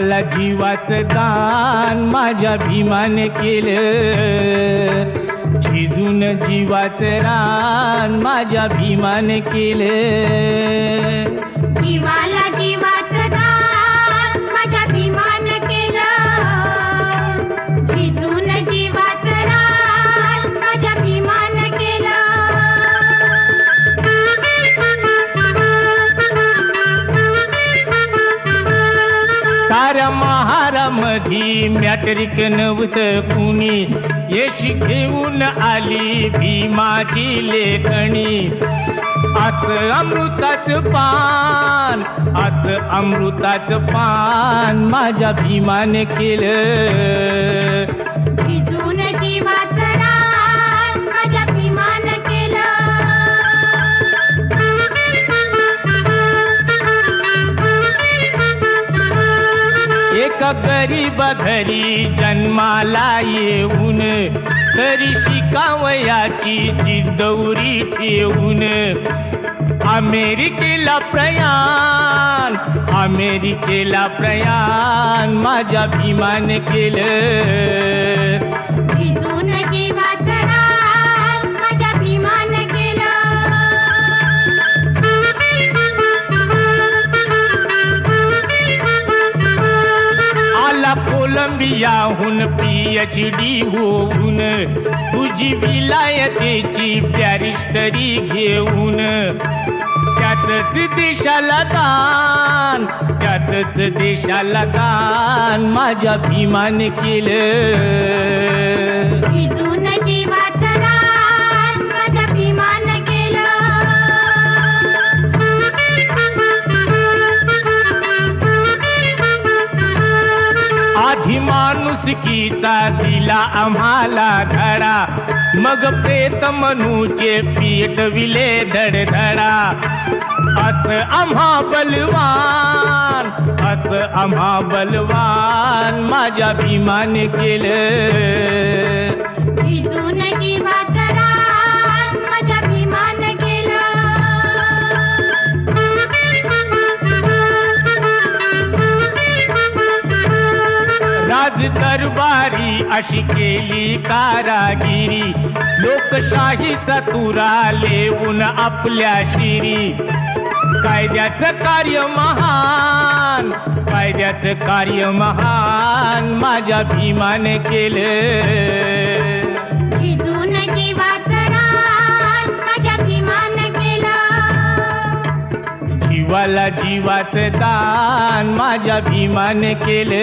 मला जीवाचं दान माझ्या भीमाने केलं. झिजून जीवाचं रान माझ्या भीमाने केलं. जीवाला साऱ्या महारामधी मॅट्रिक नव्हतं कुणी. यश घेऊन आली भीमाची लेखणी. असं अमृताचं पान असं अमृताचं पान माझ्या भीमाने केलं. गरीब घरी जन्माला येऊन तरी शिकावयाची जिद्दौरी ठेवून. अमेरिकेला प्रयाण अमेरिकेला प्रयाण माझ्या भीमान केलं. कोलंबियाहून पीएच डी होऊन तुझी विलायतेची बॅरिस्टरी घेऊन. त्याच देशाला दान त्याच देशाला दान माझ्या भीमाने केलं. केलं आधी माणुसकीचा दिला आम्हाला धडा मग प्रेत मनूचे पीठ विले धडधडा. असं आम्हा बलवान असं आम्हा बलवान माझ्या भीमाने केलं. केलं दरबारी अशी केली कारागिरी. लोकशाहीचा तुरा लेऊन आपल्या शिरी. कायद्याचं कार्य महान कायद्याचं कार्य महान माझ्या भीमाने केलं. जीवाला जीवाचं दान माझ्या भीमाने केलं.